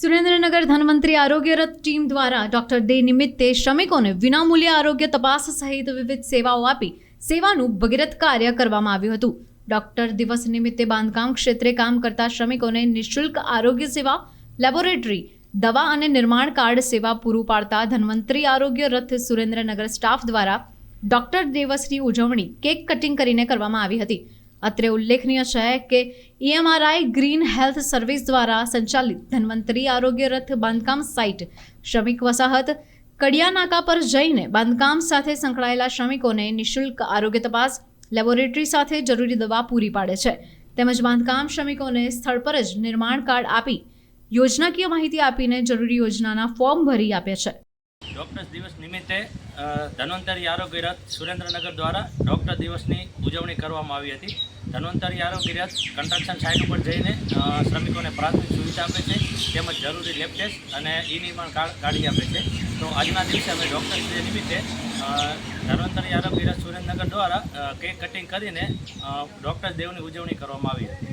સુરેન્દ્રનગર ધનવંતરી આરોગ્ય રથ ટીમ દ્વારા ડોક્ટર ડે નિમિત્તે શ્રમિકોને વિનામૂલ્ય આરોગ્ય તપાસ સહિત વિવિધ સેવાઓ આપી સેવાનું ભગીરથ કાર્ય કરવામાં આવ્યું હતું. ડોક્ટર દિવસ નિમિત્તે બાંધકામ ક્ષેત્રે કામ કરતા શ્રમિકોને નિઃશુલ્ક આરોગ્ય સેવા, લેબોરેટરી, દવા અને નિર્માણ કાર્ડ સેવા પૂરું પાડતા ધનવંતરી આરોગ્ય રથ સુરેન્દ્રનગર સ્ટાફ દ્વારા ડોક્ટર દિવસની ઉજવણી કેક કટિંગ કરીને કરવામાં આવી હતી. અત્રે ઉલ્લેખનીય છે કે ઈએમઆરઆઈ ગ્રીન હેલ્થ સર્વિસ દ્વારા સંચાલિત ધન્વંતરી આરોગ્ય રથ બાંધકામ સાઇટ શ્રમિક વસાહત કડિયા નાકા પર જઈને બાંધકામ સાથે સંકળાયેલા શ્રમિકોને નિઃશુલ્ક આરોગ્ય તપાસ લેબોરેટરી સાથે જરૂરી દવા પૂરી પાડે છે. તેમજ બાંધકામ શ્રમિકોને સ્થળ પર જ નિર્માણ કાર્ડ આપી યોજનાકીય માહિતી આપીને જરૂરી યોજનાના ફોર્મ ભરી આપે છે. ડૉક્ટર્સ દિવસ નિમિત્તે ધન્વંતરી આરોગ્ય રથ સુરેન્દ્રનગર દ્વારા ડૉક્ટર દિવસની ઉજવણી કરવામાં આવી હતી. ધન્વંતરી આરોગ્ય રથ કન્સ્ટ્રક્શન સાઇટ ઉપર જઈને શ્રમિકોને પ્રાથમિક સુવિધા આપે છે, તેમજ જરૂરી લેબ ટેસ્ટ અને ઈ નિર્માણ કાઢી આપે છે. તો આજના દિવસે અમે ડૉક્ટર્સ ડે નિમિત્તે ધન્વંતરી આરોગ્ય રથ સુરેન્દ્રનગર દ્વારા કેક કટિંગ કરીને ડૉક્ટર્સ દેવની ઉજવણી કરવામાં આવી હતી.